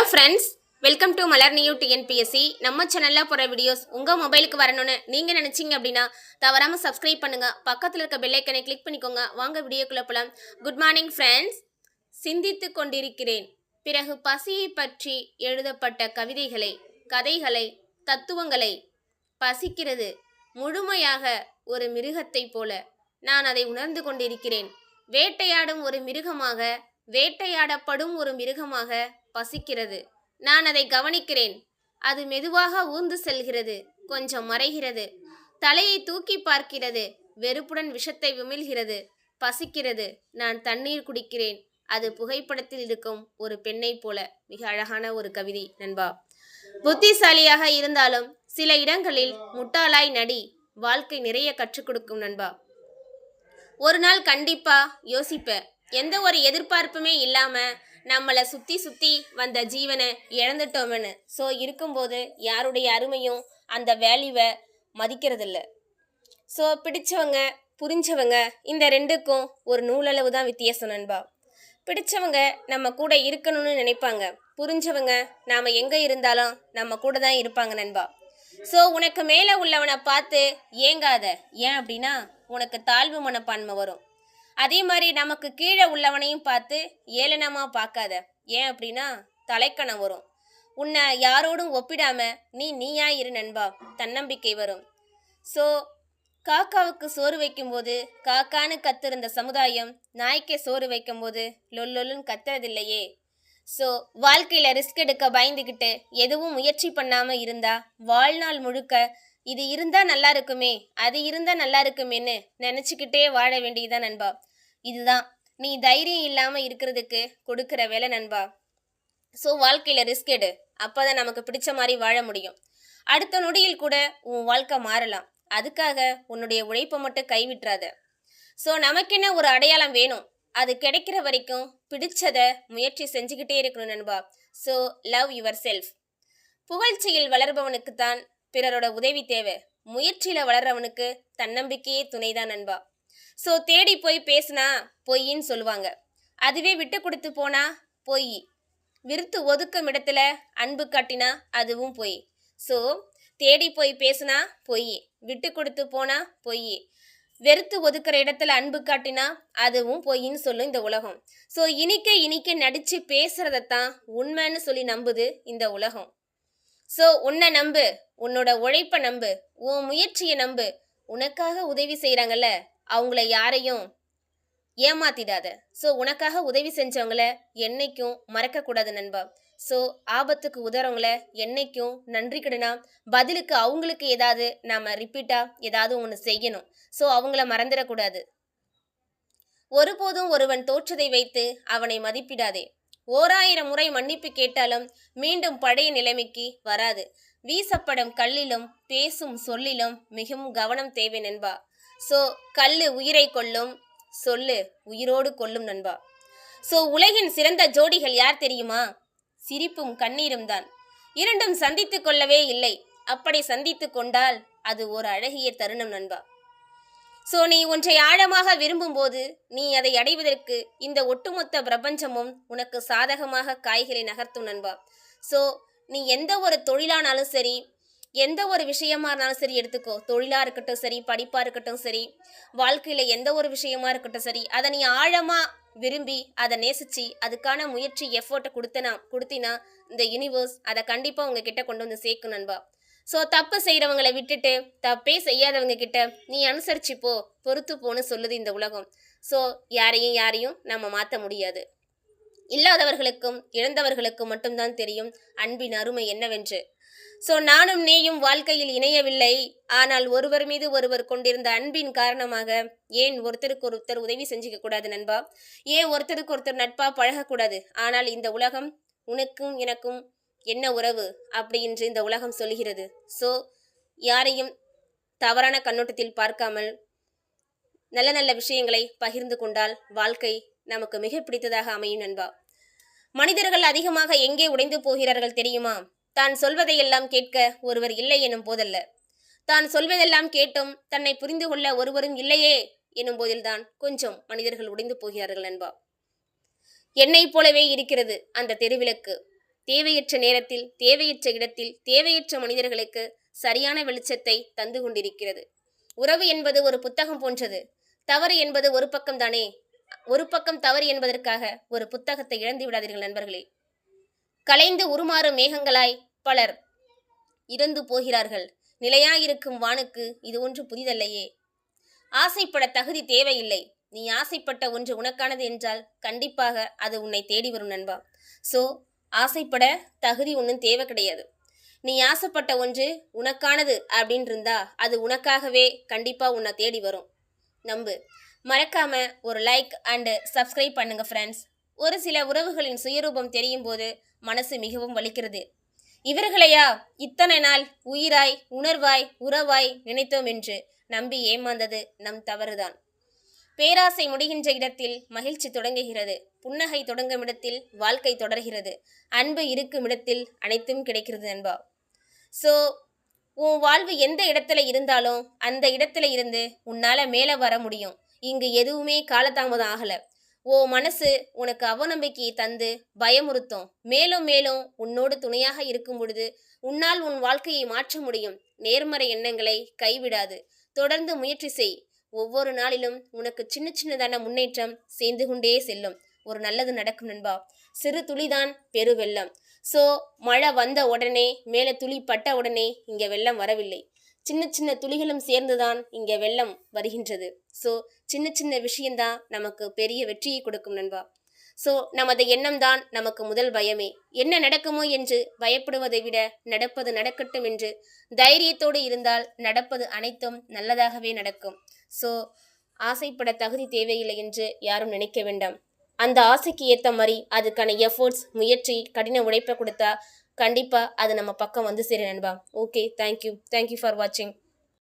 Hello friends welcome to Malar new TNPSC நம்ம சேனலில் போகிற வீடியோஸ் உங்கள் மொபைலுக்கு வரணும்னு நீங்கள் நினச்சிங்க அப்படின்னா தவறாமல் சப்ஸ்கிரைப் பண்ணுங்கள் பக்கத்தில் இருக்க பெல்லைக்கனை கிளிக் பண்ணிக்கோங்க. வாங்க வீடியோக்குள்ளே போகலாம் குட் மார்னிங் ஃப்ரெண்ட்ஸ் சிந்தித்து கொண்டிருக்கிறேன். பிறகு பசியை பற்றி எழுதப்பட்ட கவிதைகளை கதைகளை தத்துவங்களை பசிக்கிறது முழுமையாக ஒரு மிருகத்தைப் போல. நான் அதை உணர்ந்து கொண்டிருக்கிறேன். வேட்டையாடும் ஒரு மிருகமாக வேட்டையாடப்படும் ஒரு மிருகமாக பசிக்கிறது. நான் அதை கவனிக்கிறேன். அது மெதுவாக ஊர்ந்து செல்கிறது. கொஞ்சம் மறைகிறது. தலையை தூக்கி பார்க்கிறது. வெறுப்புடன் விஷத்தை விமிழ்கிறது. பசிக்கிறது. நான் தண்ணீர் குடிக்கிறேன். அது புகைப்படத்தில் இருக்கும் ஒரு பெண்ணைப் போல. மிக அழகான ஒரு கவிதை நண்பா. புத்திசாலியாக இருந்தாலும் சில இடங்களில் முட்டாளாய் நடி வாழ்க்கை நிறைய கற்றுக் கொடுக்கும் நண்பா. ஒரு நாள் கண்டிப்பா யோசிப்ப எந்த ஒரு எதிர்பார்ப்புமே இல்லாம நம்மளை சுற்றி சுற்றி வந்த ஜீவனை இழந்துட்டோம்னு. ஸோ இருக்கும்போது யாருடைய அருமையும் அந்த வேல்யூவை மதிக்கிறதில்ல. ஸோ பிடிச்சவங்க புரிஞ்சவங்க இந்த ரெண்டுக்கும் ஒரு நூலளவு தான் வித்தியாசம் நண்பா. பிடிச்சவங்க நம்ம கூட இருக்கணும்னு நினைப்பாங்க. புரிஞ்சவங்க நாம் எங்கே இருந்தாலும் நம்ம கூட தான் இருப்பாங்க நண்பா. ஸோ உனக்கு மேலே உள்ளவனை பார்த்து ஏங்காத. ஏன் அப்படின்னா உனக்கு தாழ்வு மனப்பான்மை வரும். அதே மாதிரி நமக்கு கீழே உள்ளவனையும் பார்த்து ஏளனமாக பார்க்காத. ஏன் அப்படின்னா தலைக்கணம் வரும். உன்னை யாரோடும் ஒப்பிடாம நீ நீயா இரு நண்பா தன்னம்பிக்கை வரும். ஸோ காக்காவுக்கு சோறு வைக்கும்போது காக்கான்னு கத்திருந்த சமுதாயம் நாய்க்கே சோறு வைக்கும்போது லொல்லொல்லுன்னு கத்துறதில்லையே. ஸோ வாழ்க்கையில் ரிஸ்க் எடுக்க பயந்துக்கிட்டு எதுவும் முயற்சி பண்ணாமல் இருந்தால் வாழ்நாள் முழுக்க இது இருந்தா நல்லா இருக்குமே அது இருந்தா நல்லா இருக்குமேன்னு நினச்சிக்கிட்டே வாழ வேண்டியதுதான் நண்பா. இதுதான். நீ தைரியம் இல்லாமல் இருக்கிறதுக்கு கொடுக்குற வேலை நண்பா. ஸோ வாழ்க்கையில் ரிஸ்க் எடு. அப்போ தான் நமக்கு பிடிச்ச மாதிரி வாழ முடியும். அடுத்த நொடியில் கூட உன் வாழ்க்கை மாறலாம். அதுக்காக உன்னுடைய உழைப்பை மட்டும் கைவிட்டுறாத. ஸோ நமக்கென்ன ஒரு அடையாளம் வேணும்? அது கிடைக்கிற வரைக்கும் பிடிச்சதை முயற்சி செஞ்சுக்கிட்டே இருக்கணும் நண்பா. ஸோ லவ் யுவர் செல்ஃப் புகழ்ச்சியில் வளர்பவனுக்கு தான் பிறரோட உதவி தேவை. முயற்சியில் வளர்றவனுக்கு தன்னம்பிக்கையே துணைதான் நண்பா. ஸோ தேடி போய் பேசுனா பொய்ன்னு சொல்லுவாங்க. அதுவே விட்டு கொடுத்து போனா பொய். விருத்து ஒதுக்கும் இடத்துல அன்பு காட்டினா அதுவும் பொய். ஸோ தேடி போய் பேசுனா பொய். விட்டு கொடுத்து போனா பொய். வெறுத்து ஒதுக்குற இடத்துல அன்பு காட்டினா அதுவும் பொய்ன்னு சொல்லும் இந்த உலகம். ஸோ இனிக்க இனிக்க நடிச்சு பேசுறதைத்தான் உண்மைன்னு சொல்லி நம்புது இந்த உலகம். ஸோ உன்னை நம்பு உன்னோட உழைப்பை நம்பு உன் முயற்சியை நம்பு. உனக்காக உதவி செய்கிறாங்கல்ல அவங்கள யாரையும் ஏமாத்திடாத. ஸோ உனக்காக உதவி செஞ்சவங்கள என்னைக்கும் மறக்கக்கூடாது நண்பா. ஸோ ஆபத்துக்கு உதறவங்கள என்னைக்கும் நன்றி கடனா பதிலுக்கு அவங்களுக்கு ஏதாவது நாம் ரிப்பீட்டாக ஏதாவது ஒன்று செய்யணும். ஸோ அவங்கள மறந்துடக்கூடாது. ஒருபோதும் ஒருவன் தோற்றதை வைத்து அவனை மதிப்பிடாதே. ஓராயிரம் முறை மன்னிப்பு கேட்டாலும் மீண்டும் பழைய நிலைமைக்கு வராது. வீசப்படும் கல்லிலும் பேசும் சொல்லிலும் மிகவும் கவனம் தேவை நண்பா. ஸோ கல்லு உயிரை கொள்ளும் சொல்லு உயிரோடு கொல்லும் நண்பா. ஸோ உலகின் சிறந்த ஜோடிகள் யார் தெரியுமா? சிரிப்பும் கண்ணீரும் தான். இரண்டும் சந்தித்து கொள்ளவே இல்லை. அப்படி சந்தித்து கொண்டால் அது ஒரு அழகிய தருணம் நண்பா. ஸோ நீ ஒன்றை ஆழமாக விரும்பும்போது நீ அதை அடைவதற்கு இந்த ஒட்டுமொத்த பிரபஞ்சமும் உனக்கு சாதகமாக காய்களை நகர்த்தும் நண்பா. ஸோ நீ எந்த ஒரு தொழிலானாலும் சரி எந்த ஒரு விஷயமா இருந்தாலும் சரி எடுத்துக்கோ. தொழிலாக இருக்கட்டும் சரி படிப்பாக இருக்கட்டும் சரி வாழ்க்கையில் எந்த ஒரு விஷயமா இருக்கட்டும் சரி அதை நீ ஆழமாக விரும்பி அதை நேசித்து அதுக்கான முயற்சி எஃபோர்ட்டை கொடுத்தனா கொடுத்தினா இந்த யூனிவர்ஸ் அதை கண்டிப்பாக உங்ககிட்ட கொண்டு வந்து சேர்க்கும் நண்பா. ஸோ தப்பு செய்கிறவங்களை விட்டுட்டு தப்பே செய்யாதவங்க கிட்ட நீ அனுசரிச்சு போ பொறுத்து போன்னு சொல்லுது இந்த உலகம். ஸோ யாரையும் யாரையும் நம்ம மாற்ற முடியாது. இல்லாதவர்களுக்கும் இழந்தவர்களுக்கும் மட்டும்தான் தெரியும் அன்பின் அருமை என்னவென்று. ஸோ நானும் நீயும் வாழ்க்கையில் இணையவில்லை. ஆனால் ஒருவர் மீது ஒருவர் கொண்டிருந்த அன்பின் காரணமாக ஏன் ஒருத்தருக்கு ஒருத்தர் உதவி செஞ்சுக்க கூடாது நண்பா? ஏன் ஒருத்தருக்கு ஒருத்தர் நட்பா பழகக்கூடாது? ஆனால் இந்த உலகம் உனக்கும் எனக்கும் என்ன உறவு? அப்படின்று இந்த உலகம் சொல்கிறது ஸோ யாரையும் தவறான கண்ணோட்டத்தில் பார்க்காமல் நல்ல நல்ல விஷயங்களை பகிர்ந்து கொண்டால் வாழ்க்கை நமக்கு மிக பிடித்ததாக அமையும் நண்பா. மனிதர்கள் அதிகமாக எங்கே உடைந்து போகிறார்கள் தெரியுமா? தான் சொல்வதையெல்லாம் கேட்க ஒருவர் இல்லை எனும் போதல்ல. தான் சொல்வதெல்லாம் கேட்டும் தன்னை புரிந்து கொள்ள ஒருவரும் இல்லையே எனும் போதில்தான் கொஞ்சம் மனிதர்கள் உடைந்து போகிறார்கள் நண்பா. என்னைப் போலவே இருக்கிறது அந்த தெருவிளக்கு. தேவையற்ற நேரத்தில் தேவையற்ற இடத்தில் தேவையற்ற மனிதர்களுக்கு சரியான வெளிச்சத்தை தந்து கொண்டிருக்கிறது. உறவு என்பது ஒரு புத்தகம் போன்றது. தவறு என்பது ஒரு பக்கம் தானே. ஒரு பக்கம் தவறு என்பதற்காக ஒரு புத்தகத்தை இழந்து விடாதீர்கள் நண்பர்களே. கலைந்து உருமாறும் மேகங்களாய் பலர் இறந்து போகிறார்கள். நிலையாயிருக்கும் வானுக்கு இது ஒன்று புதிதல்லையே. ஆசைப்பட தகுதி தேவையில்லை. நீ ஆசைப்பட்ட ஒன்று உனக்கானது என்றால் கண்டிப்பாக அது உன்னை தேடி வரும் நண்பா. ஸோ ஆசைப்பட தகுதி ஒன்றும் தேவை கிடையாது. நீ ஆசைப்பட்ட ஒன்று உனக்கானது அப்படின்னு இருந்தா அது உனக்காகவே கண்டிப்பாக உன்னை தேடி வரும். நம்பு. மறக்காம ஒரு லைக் அண்டு சப்ஸ்கிரைப் பண்ணுங்க ஃப்ரெண்ட்ஸ் ஒரு சில உறவுகளின் சுயரூபம் தெரியும் போது மனசு மிகவும் வலிக்கிறது. இவர்களையா இத்தனை நாள் உயிராய் உணர்வாய் உறவாய் நினைத்தோம் என்று நம்பி ஏமாந்தது நம் தவறுதான். பேராசை முடிகின்ற இடத்தில் மகிழ்ச்சி தொடங்குகிறது. புன்னகை தொடங்கும் இடத்தில் வாழ்க்கை தொடர்கிறது. அன்பு இருக்கும் இடத்தில் அனைத்தும் கிடைக்கிறது நண்பா. ஸோ உன் வாழ்வு எந்த இடத்துல இருந்தாலும் அந்த இடத்துல இருந்து உன்னால் மேலே வர முடியும். இங்கு எதுவுமே காலதாமதம் ஆகலை. ஓ மனசு உனக்கு அவநம்பிக்கையை தந்து பயமுறுத்தும். மேலும் மேலும் உன்னோடு துணையாக இருக்கும் பொழுது உன்னால் உன் வாழ்க்கையை மாற்ற முடியும். நேர்மறை எண்ணங்களை கைவிடாது. தொடர்ந்து முயற்சி செய். ஒவ்வொரு நாளிலும் உனக்கு சின்ன சின்னதான முன்னேற்றம் சேர்ந்து கொண்டே செல்லும். ஒரு நல்லது நடக்கும் நண்பா. சிறு துளிதான் பெரு வெள்ளம். ஸோ மழை வந்த உடனே மேலே துளி பட்ட உடனே இங்கே வெள்ளம் வரவில்லை. சின்ன சின்ன துளிகளும் சேர்ந்துதான் இங்கே வெள்ளம் வருகின்றது. ஸோ சின்ன சின்ன விஷயம்தான் நமக்கு பெரிய வெற்றியை கொடுக்கும் நண்பா. ஸோ நமது எண்ணம் தான் நமக்கு முதல் பயமே. என்ன நடக்குமோ என்று பயப்படுவதை விட நடப்பது நடக்கட்டும் என்று தைரியத்தோடு இருந்தால் நடப்பது அனைத்தும் நல்லதாகவே நடக்கும். ஸோ ஆசைப்பட தகுதி தேவையில்லை என்று யாரும் நினைக்க வேண்டாம். அந்த ஆசைக்கு ஏற்ற மாதிரி அதுக்கான எஃபோர்ட்ஸ் முயற்சி கடின உழைப்பை கொடுத்தா கண்டிப்பாக அது நம்ம பக்கம் வந்து சரி நண்பா. ஓகே தேங்க்யூ தேங்க்யூ ஃபார் வாட்சிங்